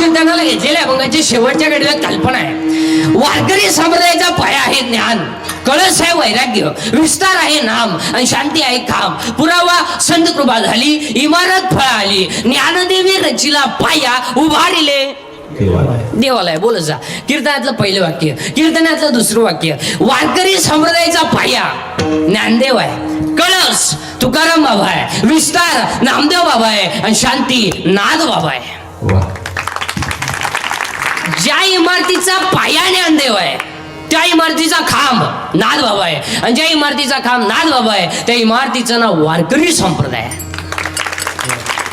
कीर्तनाला घेतलेल्या अभंगाची शेवटच्या घडीला कल्पना आहे. वारकरी संप्रदायाचा पाया आहे ज्ञान. कळस आहे वैराग्य. विस्तार आहे नाम. आणि शांती आहे काम. पुरावा संत कृपा झाली. इमारत फळ आली ज्ञानदेवी रचिला पाया उभारिले. देवाला आहे बोलत जा. कीर्तनातलं पहिलं वाक्य. कीर्तनातलं दुसरं वाक्य. वारकरी संप्रदायाचा पाया. ज्ञानदेव आहे. कळस. तुकाराम बाबा आहे. विस्तार. नामदेव बाबा आहे. आणि शांती. नाद बाबा आहे. ज्या इमारतीचा पाया ज्ञानदेव आहे त्या इमारतीचा खांब नाद बाबा आहे. आणि ज्या इमारतीचा खांब नाद बाबा आहे त्या इमारतीचं नाव वारकरी संप्रदाय आहे.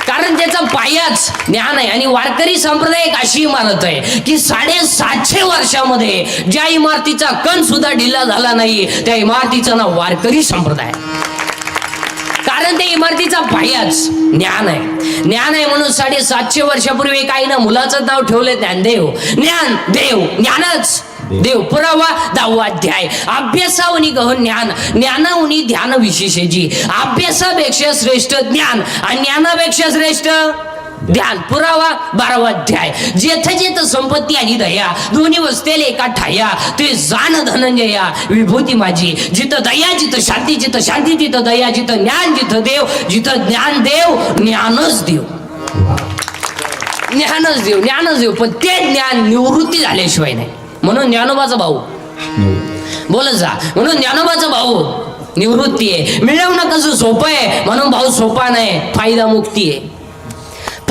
कारण त्याचा पायाच ज्ञान आहे. आणि वारकरी संप्रदाय एक अशी इमारत आहे की साडेसातशे वर्षामध्ये ज्या इमारतीचा कण सुद्धा ढिला झाला नाही त्या इमारतीचं नाव वारकरी संप्रदाय आहे. कारण त्या इमारतीचा पायाच ज्ञान आहे. ज्ञान आहे म्हणून साडेसातशे वर्षापूर्वी काही ना मुलाचं नाव ठेवलं ज्ञानदेव ज्ञान देव ज्ञानच देव. पुरावा दहावा अध्याय. अभ्यासावनी गहन ज्ञान ज्ञानावनी ध्यान विशेषेची अभ्यासापेक्षा श्रेष्ठ ज्ञान आणि ज्ञानापेक्षा श्रेष्ठ ध्यान पुरावा बारावा अध्याय. जेथ जेथ संपत्ती आणि दया दोन्ही वसतेले एका ठाया ते जाण धनंजया. विभूती माझी. जिथं दया जिथं शांती जिथं शांती तिथं दया जिथं ज्ञान जिथं देव जिथं ज्ञान देव ज्ञानच देव. ज्ञानच देव ज्ञानच देव. पण ते ज्ञान निवृत्ती झाल्याशिवाय नाही. म्हणून ज्ञानोबाचा भाऊ. बोलत जा. म्हणून ज्ञानोबाचा भाऊ निवृत्ती आहे. मिळवणं कसं सोपं आहे? म्हणून भाऊ सोपा नाही. फायदा मुक्ती आहे.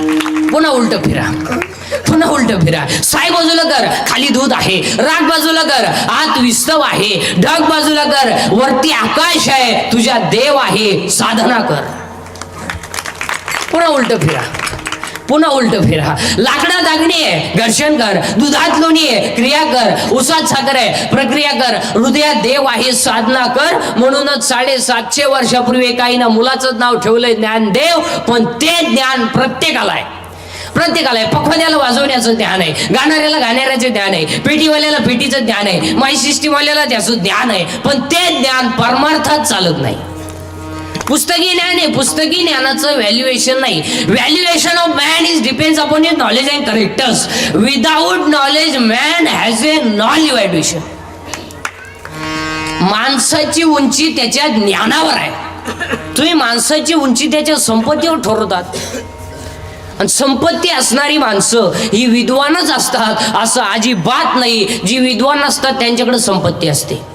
पुन्हा उलट फिरा. पुन्हा उलट फिरा. साय बाजूला कर. खाली दूध आहे. राग बाजूला कर. आत विस्तव आहे. ढग बाजूला कर. वरती आकाश आहे. तुझ्या देव आहे. साधना कर. पुन्हा उलट फिरा. पुन्हा उलट फिरा. लाकडा दागणी आहे घर्षण कर. दुधात लोणी आहे क्रिया कर. उसात साखर आहे प्रक्रिया कर. हृदयात देव आहे साधना कर. म्हणूनच साडेसातशे वर्षापूर्वी काही ना मुलाचं नाव ठेवलंय ज्ञानदेव पण ते ज्ञान प्रत्येकाला आहे. प्रत्येकाला आहे. पखवाद्याला वाजवण्याचं ज्ञान आहे. गाणाऱ्याला गाणाऱ्याचं ज्ञान आहे. पेटीवाल्याला पेटीचं ज्ञान आहे. माय सिस्टीमवाल्याला त्याचं ज्ञान आहे. पण ते ज्ञान परमार्थात चालत नाही. पुस्तकी ज्ञान आहे पुस्तकी ज्ञानाचं व्हॅल्युएशन नाही. Valuation of man is depends upon your knowledge and characters without knowledge man has a non evaluation माणसाची उंची त्याच्या ज्ञानावर आहे. तुम्ही माणसाची उंची त्याच्या संपत्तीवर ठरवतात. आणि संपत्ती असणारी माणसं ही विद्वानच असतात असं अजिबात नाही. जी विद्वान असतात त्यांच्याकडे संपत्ती असते.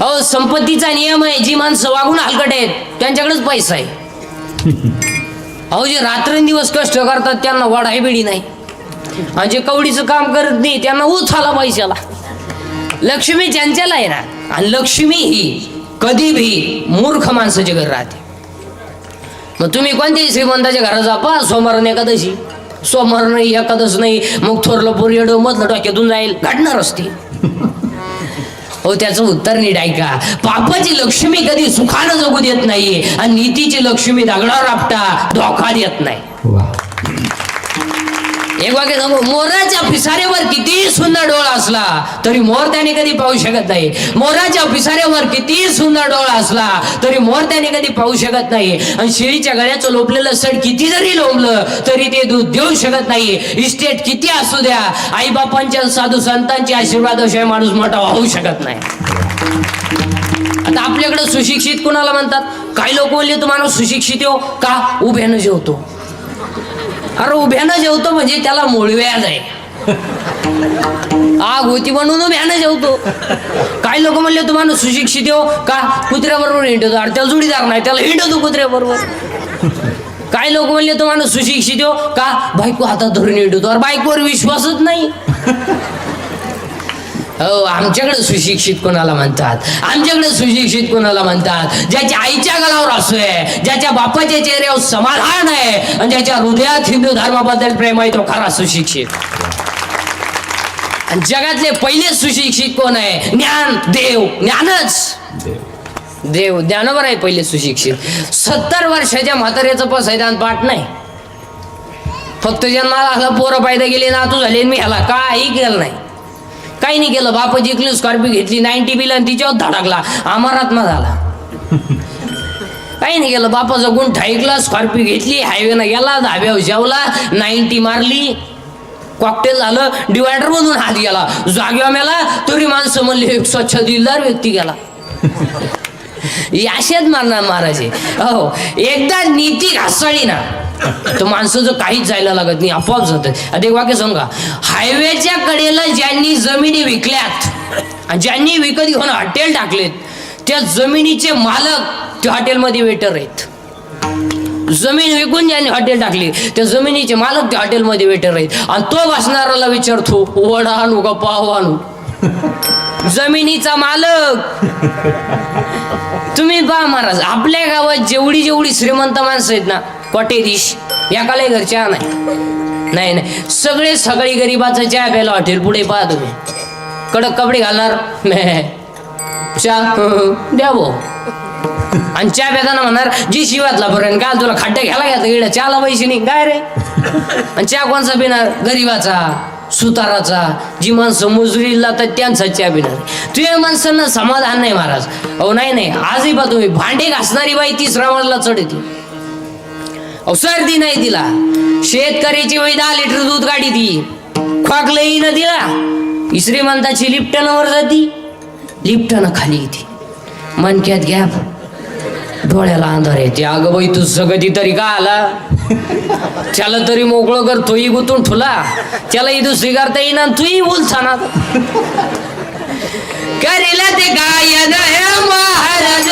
अहो संपत्तीचा नियम आहे जी माणसं वागून हलकट आहेत त्यांच्याकडेच पैसा आहे. अहो जे रात्रंदिवस कष्ट करतात त्यांना वाढाय बिडी नाही. आणि जे कवडीचं काम करत नाही त्यांना उचाला पैशाला. लक्ष्मी ज्यांच्याला आहे ना आणि लक्ष्मी ही कधी भी मूर्ख माणसाच्या घर राहते. मग तुम्ही कोणत्याही श्रीमंताच्या घरात जा पा सोमवार एकादशी. सोमवार नाही एकादश नाही मग थोरलं पोरियड मधलं डोक्यातून जाईल घडणार असते. हो त्याचं उत्तर नीट ऐका. पापाची लक्ष्मी कधी सुखानं जगू देत नाही आणि नीतीची लक्ष्मी दगडावर आपटा धोका देत नाही. एक वाक्य सांगू. मोराच्या पिसाऱ्यावर किती सुंदर डोळा असला तरी मोर त्याने कधी पाहू शकत नाही. मोराच्या पिसाऱ्यावर किती सुंदर डोळा असला तरी मोर त्याने कधी पाहू शकत नाही. आणि शेळीच्या गळ्याचं लोपलेलं सड किती जरी लोंबलं तरी ते दूध देऊ शकत नाही. इस्टेट किती असू द्या आईबापांच्या साधू संतांचे आशीर्वादाशिवाय माणूस मोठा होऊ शकत नाही. आता आपल्याकडे सुशिक्षित कोणाला म्हणतात? काही लोक बोलले तू माणूस सुशिक्षित हो. का? उभ्यानं जेवतो. अरे उभ्यानं जेवतो म्हणजे त्याला मोळव्याज आहे आग होती म्हणून उभ्यानं जेवतो. काही लोक म्हणले तुम्हाला सुशिक्षित हो. का? कुत्र्याबरोबर हिंडतो. अरे त्याला जोडीदार नाही त्याला हिंडतो कुत्र्याबरोबर. काही लोक म्हणले तुम्हाला सुशिक्षित हो. का? बायको हातात धरून हिंडतो. अरे बायकोवर विश्वासच नाही. हो आमच्याकडे सुशिक्षित कोणाला म्हणतात? आमच्याकडे सुशिक्षित कोणाला म्हणतात? ज्याच्या आईच्या गळावर असू आहे ज्याच्या बापाच्या चेहऱ्यावर समाधान आहे आणि ज्याच्या हृदयात हिंदू धर्माबद्दल प्रेम आहे तो खरा सुशिक्षित. आणि जगातले पहिले सुशिक्षित कोण आहे? ज्ञान देव ज्ञानच. देव ज्ञानावर आहे पहिले सुशिक्षित. सत्तर वर्षाच्या म्हाताऱ्याचं सैदान पाठ नाही. फक्त जन्माला आला पोरं पायदा गेले नातू झाले मी ह्याला काही केलं नाही. काही नाही केलं बाप जिंकली स्कॉर्पिओ घेतली नाईन्टी बिल आणि तिच्यावर धडकला अमरात्मा झाला. काही नाही केलं बापाचा गुण ठाईकला स्कॉर्पिओ घेतली हायवेनं गेला धाब्यावर जेवला नाईन्टी मारली. कॉकटेल झालं डिवायडर मधून हात गेला. जागेवा मेला तरी माणसं म्हणली एक स्वच्छ दिलदार व्यक्ती गेला. ही मारणार महाराजे हो. एकदा नीती घासळी ना तर माणसाचं काहीच जायला लागत नाही आपोआप जात. आता एक वाक्य सांगा हायवेच्या कडेला ज्यांनी जमिनी विकल्यात आणि ज्यांनी विकत घेऊन हॉटेल टाकलेत त्या जमिनीचे मालक त्या हॉटेलमध्ये वेटर आहेत. जमीन विकून ज्यांनी हॉटेल टाकली त्या जमिनीचे मालक त्या हॉटेलमध्ये वेटर आहेत. आणि तो बसणाऱ्याला विचारतो वडा आणू का पाव आणू? जमिनीचा मालक. तुम्ही पहा महाराज आपल्या गावात जेवढी जेवढी श्रीमंत माणसं आहेत ना कोटेरीश. एकालाही घरच्या नाही नाही नाही. सगळे सगळी गरीबाचं चहा प्यायला हॉटेल पुढे पहा तुम्ही. कडक कपडे घालणार? नाही. चहा? द्या भाऊ. आणि चहा पेताना म्हणणार जी शिवातला बरं काल तुला खड्डे घ्यायला घ्या इकडे चहाला पैसे नाही. काय रे? आणि चहा कोणचा पिणार? गरीबाचा सुताराचा. जी माणसं मजुरीला तर त्यांचा चहा पिणार. तुझ्या माणसांना समाधान नाही महाराज. अहो नाही नाही. आजही पा तुम्ही भांडे घासणारी बाई तिसरा मजला चढती येते. सर्दी नाही तिला शेतकऱ्याची वय दहा लिटर दूध गाडी ती खोकलंही ना दिला. श्रीमंताची लिफ्टनवर जाती. लिफ्टन खाली येते. मनक्यात घ्या. डोळ्याला अंधार येते. अगं बाई तू सगळी तरी का आला? त्याला तरी मोकळं कर तोही गुतून ठुला. त्याला इथून दुसरी करता येईना तूही बोल ना करेला ते गायन हे महाराज.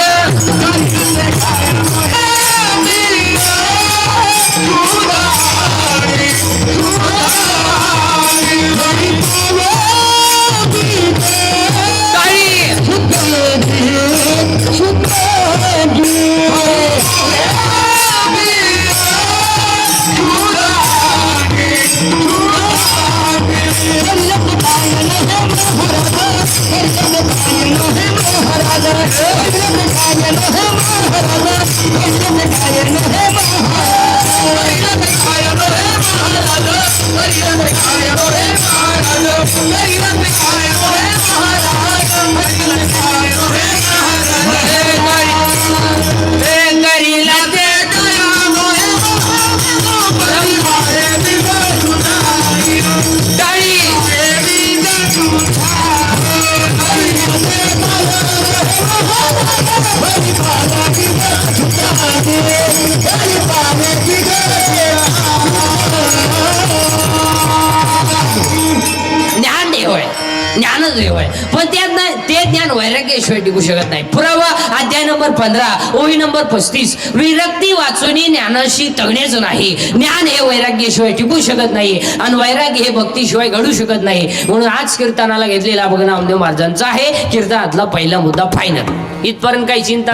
पण त्यात नाही ते ज्ञान वैराग्याशिवाय टिकू शकत नाही. पुरावा अध्याय नंबर पंधरा ओळी नंबर पस्तीस. विरक्ती वाचून ज्ञानाशी तगण्याचं नाही. ज्ञान हे वैराग्याशिवाय टिकू शकत नाही आणि वैराग्य हे भक्तीशिवाय घडू शकत नाही. म्हणून आज कीर्तनाला घेतलेला बघ नामदेव महाराजांचा आहे. कीर्तनातला पहिला मुद्दा फायनल इथपर्यंत काही चिंता?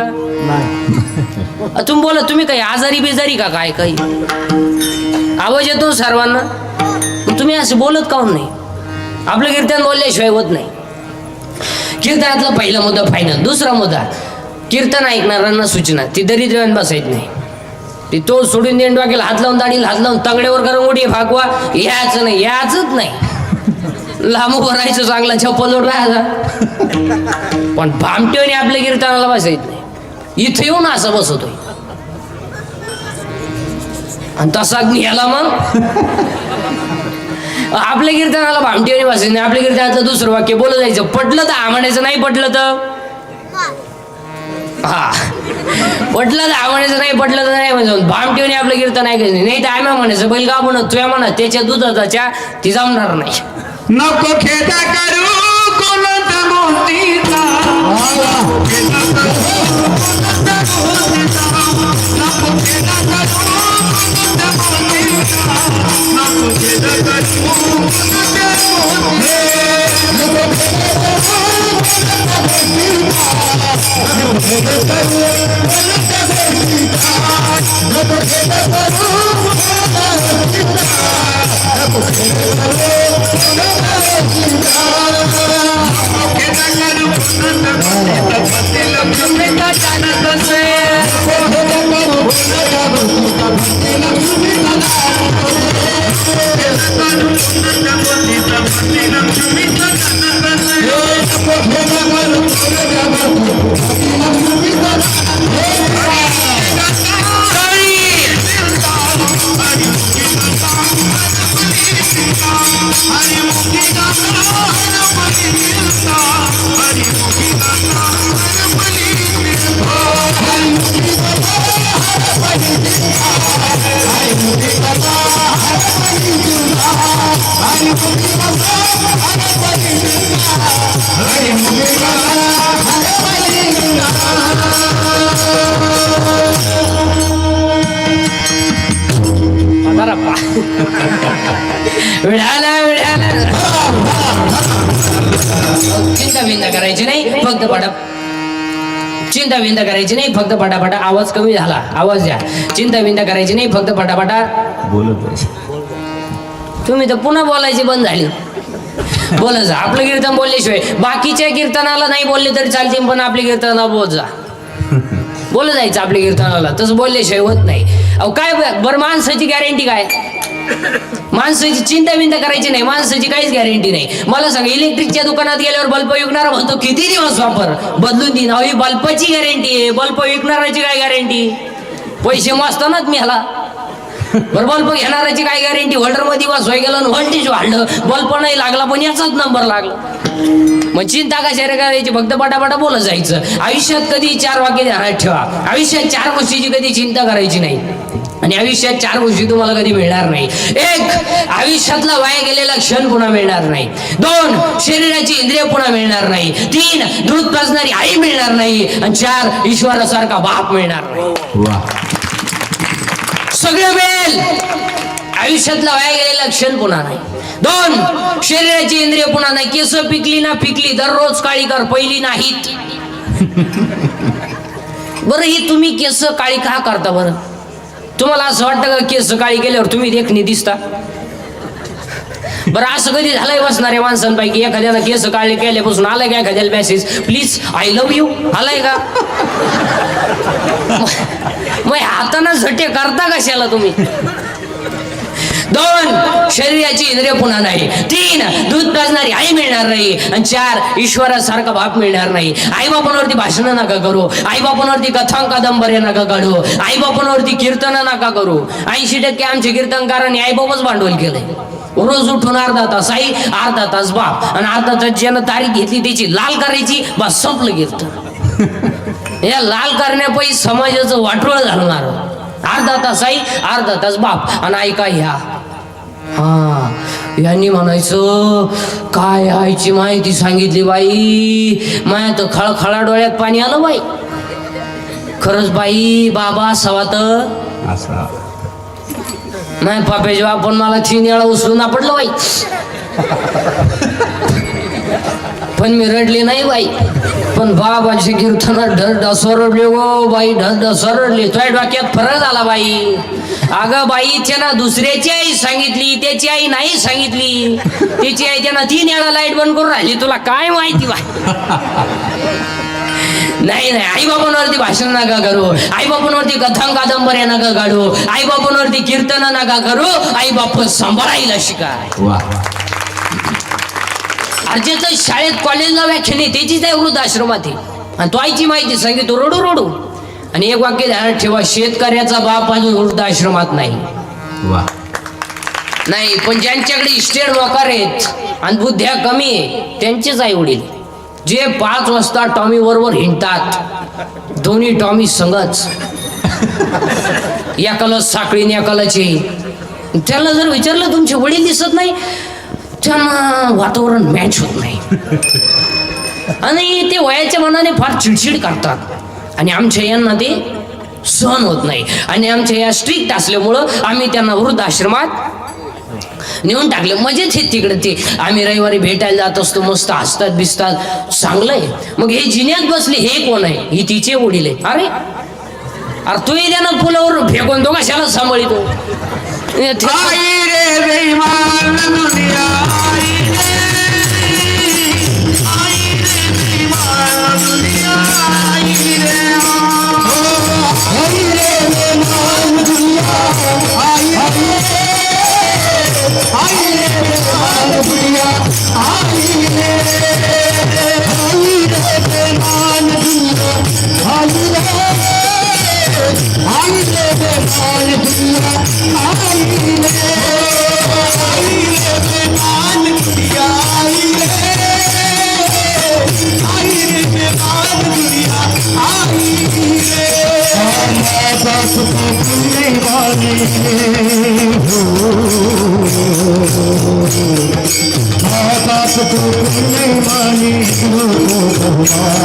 तुम्ही बोला तुम्ही काही आजारी बेजारी का काय काही? आवाज येतो सर्वांना? तुम्ही असं बोलत काहून नाही? आपलं कीर्तन बोलल्याशिवाय होत नाही. कीर्तनातला पहिला मुद्दा फायनल दुसरा मुद्दा कीर्तन ऐकणाऱ्यांना सूचना. ती दरिद्रवान बसायच नाही. ती तो सोडून देऊन डोक्याला हात लावून दाढीला हात लावून तंगड्यावर करून उडी फाकवा. याच नाही याच नाही. लांब उभं राहायचं चांगला चप्पल राहायचा पण भामटेवने आपल्या कीर्तनाला बसायच नाही. इथे येऊन असं बसवतोय. आणि तसा याला मग आपल्या कीर्तनाला भामटीने बसायचं नाही आपल्या कीर्तनातलं दुसरं वाक्य बोलत जायचं. पटलं तर हा म्हणायचं नाही पटलं तर? हा. पटलं तर हा म्हणायचं नाही पटलं तर नाही म्हणायचं भामटीने आपलं कीर्तन ऐकायचं नाही. नाही तर आम्ही म्हणायचं बैल का म्हणत तुया म्हणत त्याच्या दुधाचा ती जमणार नाही. नको खेदा करू कोणत मोतीचा. I'm विळाला विळाला चिंता बिंता करायची नाही फक्त पटा चिंता बिंता करायची नाही फक्त पटापटा. आवाज कमी झाला. आवाज द्या. चिंता बिंता करायची नाही फक्त पटापटा. बोलत तुम्ही तर पुन्हा बोलायची बंद झाली. बोलायचं आपलं कीर्तन बोलल्याशिवाय. बाकीच्या कीर्तनाला नाही बोलले तरी चालते पण आपली कीर्तनाला बोल जा. बोल जायचं आपल्या कीर्तनाला. तसं बोलल्याशिवाय होत नाही. अहो काय बरं माणसाची गॅरंटी काय? माणसाची चिंता विंता करायची नाही माणसाची काहीच गॅरंटी नाही. मला सांगा इलेक्ट्रिकच्या दुकानात गेल्यावर बल्ब विकणारा म्हणतो किती दिवस वापर? बदलून देईन अहो ही बल्बाची गॅरंटी आहे. बल्ब विकणाराची काय गॅरंटी पैसे मस्तानाच मी ह्याला बरं बल्ब घेणाऱ्याची काय गॅरंटी होल्डरमध्ये बसवाय गेलं व्होल्टेज वाढलं बल्ब नाही लागला पण याचाच नंबर लागला. मग चिंता कशा रे करायची फक्त पटापटा बोलत जायचं. आयुष्यात कधी चार वाक्य ध्यानात ठेवा. आयुष्यात चार गोष्टीची कधी चिंता करायची नाही. आणि आयुष्यात चार गोष्टी तुम्हाला कधी मिळणार नाही. एक आयुष्यातला वाया गेलेला क्षण पुन्हा मिळणार नाही. दोन शरीराची इंद्रिय पुन्हा मिळणार नाही. तीन दूध पाजणारी आई मिळणार नाही. आणि चार ईश्वरासारखा बाप मिळणार नाही. सगळं मिळेल. आयुष्यातला वाया गेलेला क्षण पुन्हा नाही. दोन शरीराची इंद्रिय पुन्हा नाही. केस पिकली ना पिकली दररोज काळी कर पहिली नाहीत. बरं ही तुम्ही केस काळी का करता बरं? तुम्हाला असं वाटतं का केस काळी केल्यावर तुम्ही देखणी दिसता? बरं असं कधी झालंय बसणाऱ्या माणसांपैकी? एखाद्यानं केस काळी केल्यापासून आलाय का एखाद्याला message please I love you आलाय का? मग हातानं झटे करता कशाला तुम्ही? दोन शरीराची इंद्रिय पुन्हा नाही. तीन दूध पाजणारी आई मिळणार नाही. आणि चार ईश्वरासारखा बाप मिळणार नाही. आई बापांवरती भाषण नका करू. आई बापांवरती कथा कादंबऱ्या नका काढू. आई बापांवरती कीर्तन नका करू. ऐंशी टक्के आमचे कीर्तनकारांनी आई बापच भांडवल केलंय. रोज उठून अर्धा तास आई अर्धा तास बाप. आणि अर्धा तास ज्यानं तारीख घेतली त्याची लाल करायची बस संपलं कीर्तन या लाल करण्यापैकी समाजाचं वाटोळ घालणार. अर्धा तास आई अर्धा तास बाप. आणि ऐका ह्या. हा यांनी म्हणायचं काय आईची माहिती सांगितली बाई? माया तर खळखळा डोळ्यात पाणी आलं बाई. खरंच बाई बाबा असावा तर. असा. नाही पाप्याची आपण मला तीन वेळा उचलून आपडलं बाई. पण मी रडली नाही बाई. पण बाबाची कीर्तन ढरडा ढसर गो बाई ढरडा ढसर तुझ्या डोक्यात फरक झाला बाई. अगं बाई त्यानं दुसऱ्याची आई सांगितली त्याची आई नाही सांगितली. त्याची आई त्यानं तीन वेळा लाइट बंद करून राहिली. तुला काय माहिती बाई? नाही नाही आई बाबांवरती भाषण नका करू. आई बापांवरती कथा कादंबऱ्या नका काढू. आई बापांवरती कीर्तन नका करू. आई बाप सांभाळायला शिकाय. वा अर्जेचं शाळेत कॉलेजला व्याख्यान आहे त्याचीच आहे वृद्धाश्रमात आहे आणि तो आईची माहिती सांगितलं रडू रडू. आणि एक वाक्य ध्यानात ठेवा शेतकऱ्याचा बाप अजून वृद्धाश्रमात नाही. वा. नाही पण ज्यांच्याकडे इस्टेट मोकार आहेत आणि बुद्ध्या कमी आहे त्यांचेच आई वडील. जे पाच वाजता टॉमी बरोबर हिंडतात दोन्ही टॉमी संगच. एकाला साखळीने एकालाची त्याला जर विचारलं तुमचे वडील दिसत नाही? त्यांना वातावरण मॅच होत नाही. आणि ते वयाच्या मनाने फार चिडचिड करतात. आणि आमच्या यांना ते सहन होत नाही. आणि आमच्या या स्ट्रिक्ट असल्यामुळं आम्ही त्यांना वृद्धाश्रमात नेऊन टाकले. मजेत हे तिकडे ते. आम्ही रविवारी भेटायला जात असतो मस्त हसतात बिसतात. चांगलं आहे. मग हे जिन्यात बसले हे कोण आहे? ही तिचे वडील आहे अरे अरे तू ना पुलावर फेकून तो कशाला सांभाळतो? हातात